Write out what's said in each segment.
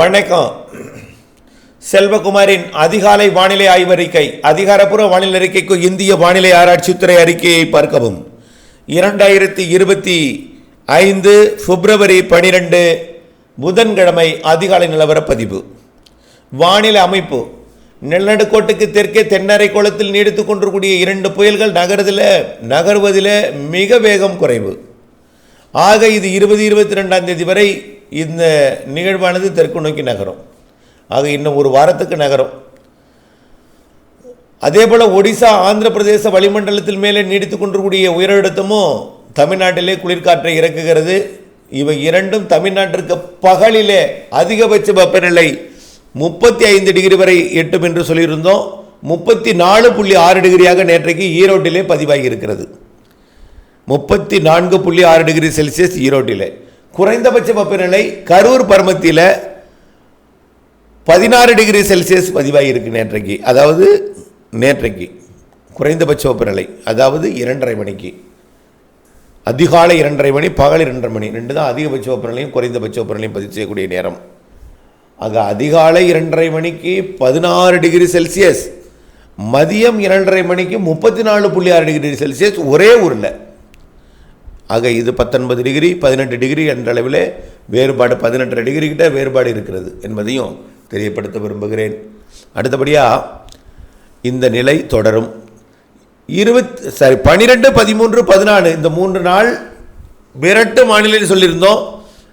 வணக்கம். செல்வகுமாரின் அதிகாலை வானிலை ஆய்வறிக்கை அதிகாரப்பூர்வ வானிலை அறிக்கைக்கு இந்திய வானிலை ஆராய்ச்சித்துறை அறிக்கையை பார்க்கவும். இரண்டாயிரத்தி இருபத்தி ஐந்து பிப்ரவரி பனிரெண்டு புதன்கிழமை அதிகாலை நிலவரப்பதிவு. வானிலை அமைப்பு. நிலநடுக்கோட்டுக்கு தெற்கே தென்னரை கோளத்தில் நீடித்துக் கொண்டிருக்கூடிய இரண்டு புயல்கள் நகரத்தில் நகர்வதில் மிக வேகம் குறைவு. ஆக இது இருபது இருபத்தி ரெண்டாம் தேதி வரை இந்த நிகழ்வானது தெற்கு நோக்கி நகரும். ஆக இன்னும் ஒரு வாரத்துக்கு நகரும். அதே போல் ஒடிசா ஆந்திர பிரதேச வளிமண்டலத்தில் மேலே நீடித்து கொண்டிருக்கூடிய உயரழுத்தமும் தமிழ்நாட்டிலே குளிர்காற்றை இறக்குகிறது. இவை இரண்டும் தமிழ்நாட்டிற்கு பகலிலே அதிகபட்ச வெப்பநிலை முப்பத்தி ஐந்து டிகிரி வரை எட்டும் என்று சொல்லியிருந்தோம். முப்பத்தி நாலு புள்ளி ஆறு டிகிரியாக நேற்றைக்கு ஈரோட்டிலே பதிவாகி இருக்கிறது முப்பத்தி நான்கு புள்ளி ஆறு டிகிரி செல்சியஸ் ஈரோட்டிலே. குறைந்தபட்ச வெப்பநிலை கரூர் பருமத்தியில் பதினாறு டிகிரி செல்சியஸ் பதிவாகியிருக்கு நேற்றைக்கு. அதாவது நேற்றைக்கு குறைந்தபட்ச வெப்பநிலை அதாவது இரண்டரை மணிக்கு. அதிகாலை இரண்டரை மணி பகல் இரண்டரை மணி ரெண்டு தான் அதிகபட்ச வெப்பநிலையும் குறைந்தபட்ச வெப்பநிலையும் பதிவு செய்யக்கூடிய நேரம். ஆக அதிகாலை இரண்டரை மணிக்கு பதினாறு டிகிரி செல்சியஸ் மதியம் இரண்டரை மணிக்கு முப்பத்தி நாலு புள்ளி ஆறு டிகிரி செல்சியஸ் ஒரே ஊரில். ஆக இது பத்தொன்பது டிகிரி பதினெட்டு டிகிரி என்ற அளவிலே வேறுபாடு பதினெட்டரை டிகிரி கிட்ட வேறுபாடு இருக்கிறது என்பதையும் தெரியப்படுத்த விரும்புகிறேன். அடுத்தபடியாக இந்த நிலை தொடரும். இருபத் சாரி பன்னிரெண்டு பதிமூன்று பதினாலு இந்த மூன்று நாள் மிரட்டு மாநிலம் சொல்லியிருந்தோம்.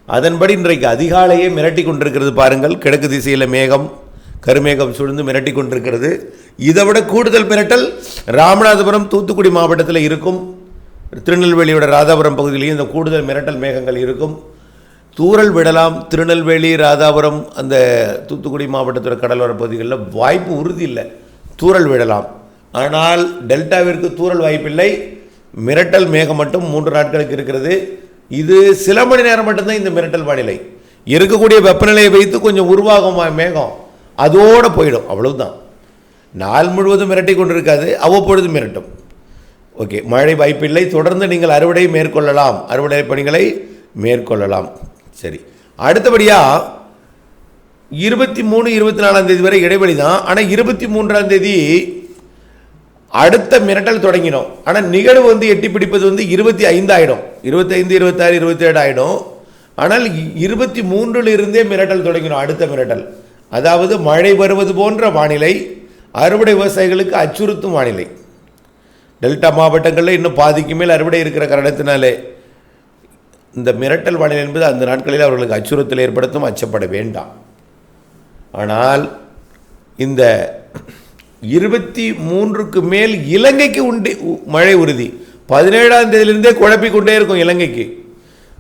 அதன்படி இன்றைக்கு அதிகாலையே மிரட்டி கொண்டிருக்கிறது பாருங்கள். கிழக்கு திசையில் மேகம் கருமேகம் சூழ்ந்து மிரட்டி கொண்டிருக்கிறது. இதை விட கூடுதல் மிரட்டல் ராமநாதபுரம் தூத்துக்குடி மாவட்டத்தில் இருக்கும். திருநெல்வேலியோட ராதாபுரம் பகுதியிலையும் இந்த கூடுதல் மிரட்டல் மேகங்கள் இருக்கும். தூறல் விடலாம். திருநெல்வேலி ராதாபுரம் அந்த தூத்துக்குடி மாவட்டத்தோட கடலோர பகுதிகளில் வாய்ப்பு உறுதி இல்லை. தூறல் விடலாம். ஆனால் டெல்டாவிற்கு தூறல் வாய்ப்பில்லை. மிரட்டல் மேகம் மட்டும் மூன்று நாட்களுக்கு இருக்கிறது. இது சில மணி நேரம் மட்டும்தான் இந்த மிரட்டல் வானிலை. இருக்கக்கூடிய வெப்பநிலையை வைத்து கொஞ்சம் உருவாகும் மேகம். அதோடு போயிடும். அவ்வளவுதான். நாள் முழுவதும் மிரட்டி கொண்டிருக்காது. அவ்வப்பொழுது மிரட்டும். ஓகே மழை வாய்ப்பில்லை. தொடர்ந்து நீங்கள் அறுவடை மேற்கொள்ளலாம். அறுவடை பணிகளை மேற்கொள்ளலாம். சரி. அடுத்தபடியாக இருபத்தி மூணு இருபத்தி நாலாம் தேதி வரை இடைவெளி தான். ஆனால் இருபத்தி மூன்றாம் தேதி அடுத்த மிரட்டல் தொடங்கினோம் ஆனால் நிகழ்வு வந்து எட்டி பிடிப்பது வந்து இருபத்தி ஐந்து ஆகிடும் இருபத்தைந்து இருபத்தாறு இருபத்தேழு ஆகிடும் ஆனால் இருபத்தி மூன்றில் இருந்தே மிரட்டல் தொடங்கினோம் அடுத்த மிரட்டல். அதாவது மழை வருவது போன்ற வானிலை அறுவடை விவசாயிகளுக்கு அச்சுறுத்தும் வானிலை. டெல்டா மாவட்டங்களில் இன்னும் பாதிக்கு மேல் அறுவடை இருக்கிற காரணத்தினாலே இந்த மிரட்டல் வானிலை என்பது அந்த நாட்களில் அவர்களுக்கு அச்சுறுத்தல் ஏற்படுத்தும் அச்சப்பட வேண்டாம். ஆனால் இந்த இருபத்தி மூன்றுக்கு மேல் இலங்கைக்கு உண்டு உ- மழை உறுதி. பதினேழாம் தேதியிலிருந்தே குழப்பிக் கொண்டே இருக்கும் இலங்கைக்கு.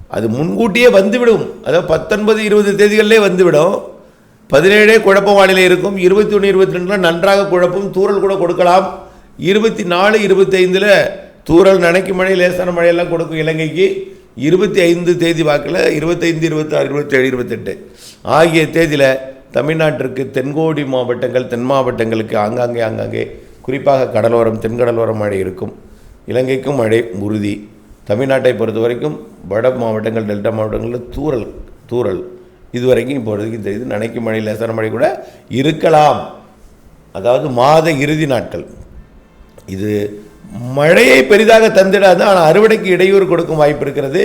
அது முன்கூட்டியே வந்துவிடும். அதாவது பத்தொன்பது இருபது தேதிகளிலே வந்துவிடும். பதினேழே குழப்ப வானிலை இருக்கும். இருபத்தி ஒன்று இருபத்தி ரெண்டில் நன்றாக குழப்பும் தூறல் கூட கொடுக்கலாம். இருபத்தி நாலு இருபத்தைந்தில் தூரல் நினைக்கும் மழை லேசான மழையெல்லாம் கொடுக்கும் இலங்கைக்கு. இருபத்தி ஐந்து தேதி வாக்கில் இருபத்தைந்து இருபத்தாறு இருபத்தேழு இருபத்தெட்டு ஆகிய தேதியில் தமிழ்நாட்டிற்கு தென்கோடி மாவட்டங்கள் தென் மாவட்டங்களுக்கு ஆங்காங்கே ஆங்காங்கே குறிப்பாக கடலோரம் தென்கடலோரம் மழை இருக்கும். இலங்கைக்கும் மழை உறுதி. தமிழ்நாட்டை பொறுத்த வரைக்கும் வட மாவட்டங்கள் டெல்டா மாவட்டங்களில் தூரல் தூரல் இதுவரைக்கும் இப்போதைக்கு தெரியுது நினைக்கும் மழை லேசான மழை கூட இருக்கலாம். அதாவது மாத இறுதி நாட்கள் இது மழையை பெரிதாக தந்திடாது ஆனால் அறுவடைக்கு இடையூறு கொடுக்கும் வாய்ப்பு இருக்கிறது.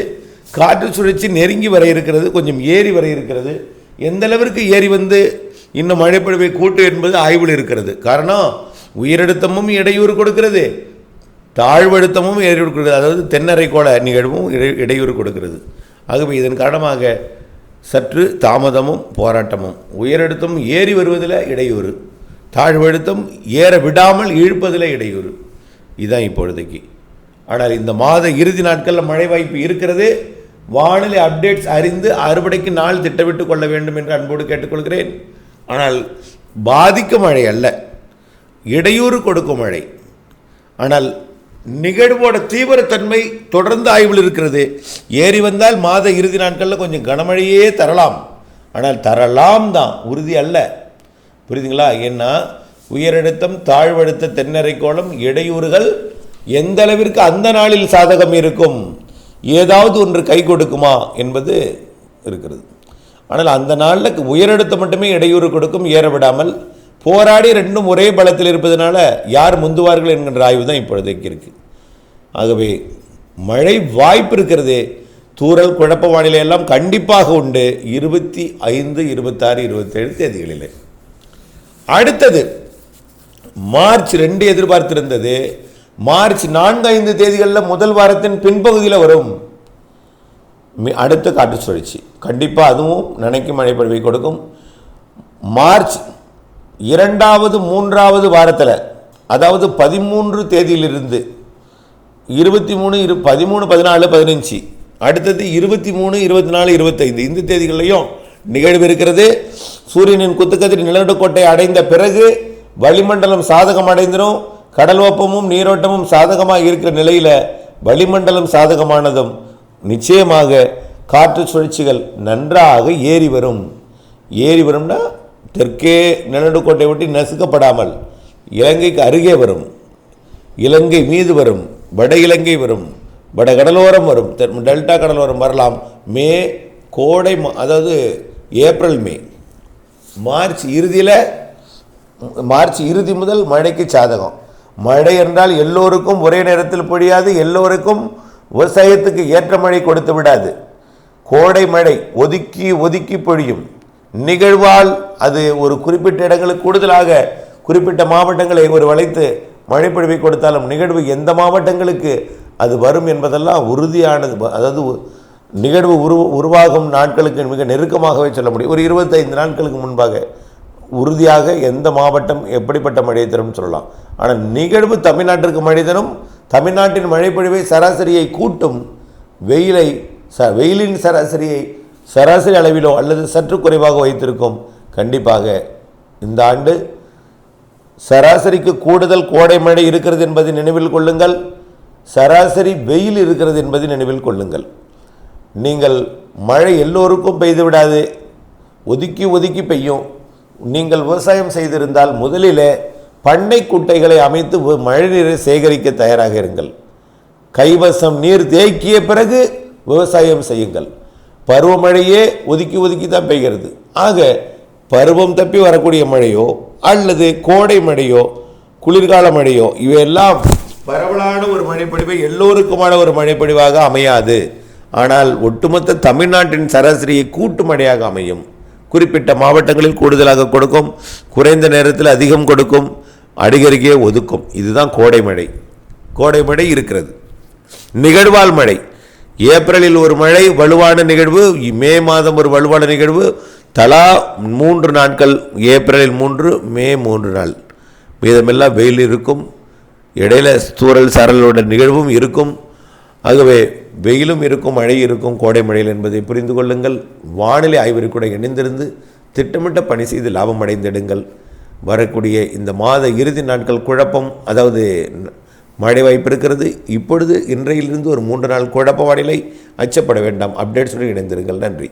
காற்று சுழற்சி நெருங்கி வர இருக்கிறது கொஞ்சம் ஏறி வர இருக்கிறது. எந்த அளவிற்கு ஏறி வந்து இன்னும் மழைப்பொழிவை கூட்டு என்பது ஆய்வில் இருக்கிறது. காரணம் உயரழுத்தமும் இடையூறு கொடுக்கிறது. தாழ்வழுத்தமும் இடையூறு கொடுக்கிறது. அதாவது தென்னரைக்கோள நிகழ்வும் இடையூறு கொடுக்கிறது. ஆகவே இதன் காரணமாக சற்று தாமதமும் போராட்டமும் உயரழுத்தமும் ஏறி வருவதில் இடையூறு. தாழ்வழுத்தம் ஏற விடாமல் இழுப்பதில் இடையூறு. இதுதான் இப்பொழுதைக்கு. ஆனால் இந்த மாத இறுதி நாட்களில் மழை வாய்ப்பு இருக்கிறது வானிலை அப்டேட்ஸ் அறிந்து அறுவடைக்கு நாள் திட்டமிட்டு கொள்ள வேண்டும் என்று அன்போடு கேட்டுக்கொள்கிறேன். ஆனால் பாதிக்கும் மழை அல்ல இடையூறு கொடுக்கும் மழை. ஆனால் நிகழ்வோட தீவிரத்தன்மை தொடர்ந்து ஆய்வில் இருக்கிறது. ஏறி வந்தால் மாத இறுதி நாட்களில் கொஞ்சம் கனமழையே தரலாம். ஆனால் தரலாம் தான் உறுதி அல்ல. புரியுதுங்களா? ஏன்னா உயரழுத்தம் தாழ்வழுத்த தென்னரைக்கோளம் இடையூறுகள் எந்த அளவிற்கு அந்த நாளில் சாதகம் இருக்கும்? ஏதாவது ஒன்று கை கொடுக்குமா என்பது இருக்கிறது. ஆனால் அந்த நாளில் உயரழுத்தம் மட்டுமே இடையூறு கொடுக்கும் ஏற விடாமல் போராடி ரெண்டும் ஒரே பலத்தில் இருப்பதனால யார் முந்துவார்கள் என்கின்ற ஆய்வு தான் இப்பொழுதைக்கு இருக்குது ஆகவே மழை வாய்ப்பு இருக்கிறது. தூரல் குழப்ப வானிலை எல்லாம் கண்டிப்பாக உண்டு. இருபத்தி ஐந்து இருபத்தாறு இருபத்தேழு தேதிகளில். அடுத்தது மார்ச் ரெண்டு எதிர்பார்த்திருந்தது. மார்ச் நான்கு ஐந்து தேதிகளில் முதல் வாரத்தின் பின்பகுதியில் வரும். மி- அடுத்த காற்று சுழற்சி. கண்டிப்பாக அதுவும் நினைக்கும் மழைப்பொழிவை கொடுக்கும். மார்ச் இரண்டாவது மூன்றாவது வாரத்தில் அதாவது பதிமூன்று தேதியிலிருந்து இருபத்தி மூணு இரு பதிமூணு பதினாலு பதினஞ்சு அடுத்தது இருபத்தி மூணு இருபத்தி நாலு இருபத்தைந்து இந்த தேதிகள்லையும் நிகழ்வு இருக்கிறது. சூரியனின் குத்துக்கதிர் நிலநடுக்கோட்டை அடைந்த பிறகு வளிமண்டலம் சாதகம் அடைந்திரும் கடல் வெப்பமும் நீரோட்டமும் சாதகமாக இருக்கிற நிலையில் வளிமண்டலம் சாதகமானதும் நிச்சயமாக காற்று சுழற்சிகள் நன்றாக ஏறி வரும். ஏறி வரும்னா தெற்கே நிலநடுக்கோட்டை ஒட்டி நசுக்கப்படாமல் இலங்கைக்கு அருகே வரும். இலங்கை மீது வரும். வட இலங்கை வரும். வட கடலோரம் வரும். டெல்டா கடலோரம் வரலாம். மே கோடை அதாவது ஏப்ரல் மே. மார்ச் இறுதியில் மார்ச் இறுதி முதல் மழைக்கு சாதகம். மழை என்றால் எல்லோருக்கும் ஒரே நேரத்தில் பொழியாது எல்லோருக்கும் விவசாயத்துக்கு ஏற்ற மழை கொடுத்து விடாது. கோடை மழை ஒதுக்கி ஒதுக்கி பொழியும். நிகழ்வால் அது ஒரு குறிப்பிட்ட இடங்களுக்கு கூடுதலாக குறிப்பிட்ட மாவட்டங்களை ஒரு வளைத்து மழைப்பொழிவை கொடுத்தாலும் நிகழ்வு எந்த மாவட்டங்களுக்கு அது வரும் என்பதெல்லாம் உறுதியானது அதாவது நிகழ்வு உரு உருவாகும் நாட்களுக்கு மிக நெருக்கமாகவே சொல்ல முடியும். ஒரு இருபத்தைந்து நாட்களுக்கு முன்பாக உறுதியாக எந்த மாவட்டம் எப்படிப்பட்ட மழை தரும் சொல்லலாம். ஆனால் நிகழ்வு தமிழ்நாட்டிற்கு மழை தரும் தமிழ்நாட்டின் மழைப்பொழிவை சராசரியை கூட்டும் வெயிலை ச வெயிலின் சராசரியை சராசரி அளவிலோ அல்லது சற்று குறைவாக வைத்திருக்கும் கண்டிப்பாக இந்த ஆண்டு சராசரிக்கு கூடுதல் கோடை மழை இருக்கிறது என்பதை நினைவில் கொள்ளுங்கள். சராசரி வெயில் இருக்கிறது என்பதை நினைவில் கொள்ளுங்கள். நீங்கள் மழை எல்லோருக்கும் பெய்து விடாது. ஒதுக்கி ஒதுக்கி பெய்யும். நீங்கள் விவசாயம் செய்திருந்தால் முதலில் பண்ணை குட்டைகளை அமைத்து மழை மழைநீரை சேகரிக்க தயாராக இருங்கள். கைவசம் நீர் தேக்கிய பிறகு விவசாயம் செய்யுங்கள். பருவமழையே ஒதுக்கி ஒதுக்கி தான் பெய்கிறது. ஆக பருவம் தப்பி வரக்கூடிய மழையோ அல்லது கோடை மழையோ குளிர்கால மழையோ இவையெல்லாம் பரவலான ஒரு மழைப்பொழிவை எல்லோருக்குமான ஒரு மழைப்பொழிவாக அமையாது. ஆனால் ஒட்டுமொத்த தமிழ்நாட்டின் சராசரியை கூட்டு மழையாக அமையும். குறிப்பிட்ட மாவட்டங்களில் கூடுதலாக கொடுக்கும் குறைந்த நேரத்தில் அதிகம் கொடுக்கும் அடிகருகே ஒதுக்கும். இதுதான் கோடை மழை கோடை மழை இருக்கிறது. நிகழ்வால் மழை. ஏப்ரலில் ஒரு மழை வலுவான நிகழ்வு. மே மாதம் ஒரு வலுவான நிகழ்வு. தலா மூன்று நாட்கள் ஏப்ரலில் மூன்று மே மூன்று நாள். மீதமெல்லாம் வெயில் இருக்கும். இடையில தூரல் சரலோட நிகழ்வும் இருக்கும். ஆகவே வெயிலும் இருக்கும் மழை இருக்கும் கோடை மழையில் என்பதை புரிந்து கொள்ளுங்கள். வானிலை ஆய்வறிக்கூட கூட இணைந்திருந்து திட்டமிட்ட பணி செய்து லாபம் அடைந்திடுங்கள். வரக்கூடிய இந்த மாத இறுதி நாட்கள் குழப்பம் அதாவது மழை வாய்ப்பு இருக்கிறது. இப்பொழுது இன்றையிலிருந்து ஒரு மூன்று நாள் குழப்ப வானிலை. அச்சப்பட வேண்டாம். அப்டேட்ஸுடன் இணைந்திருங்கள். நன்றி.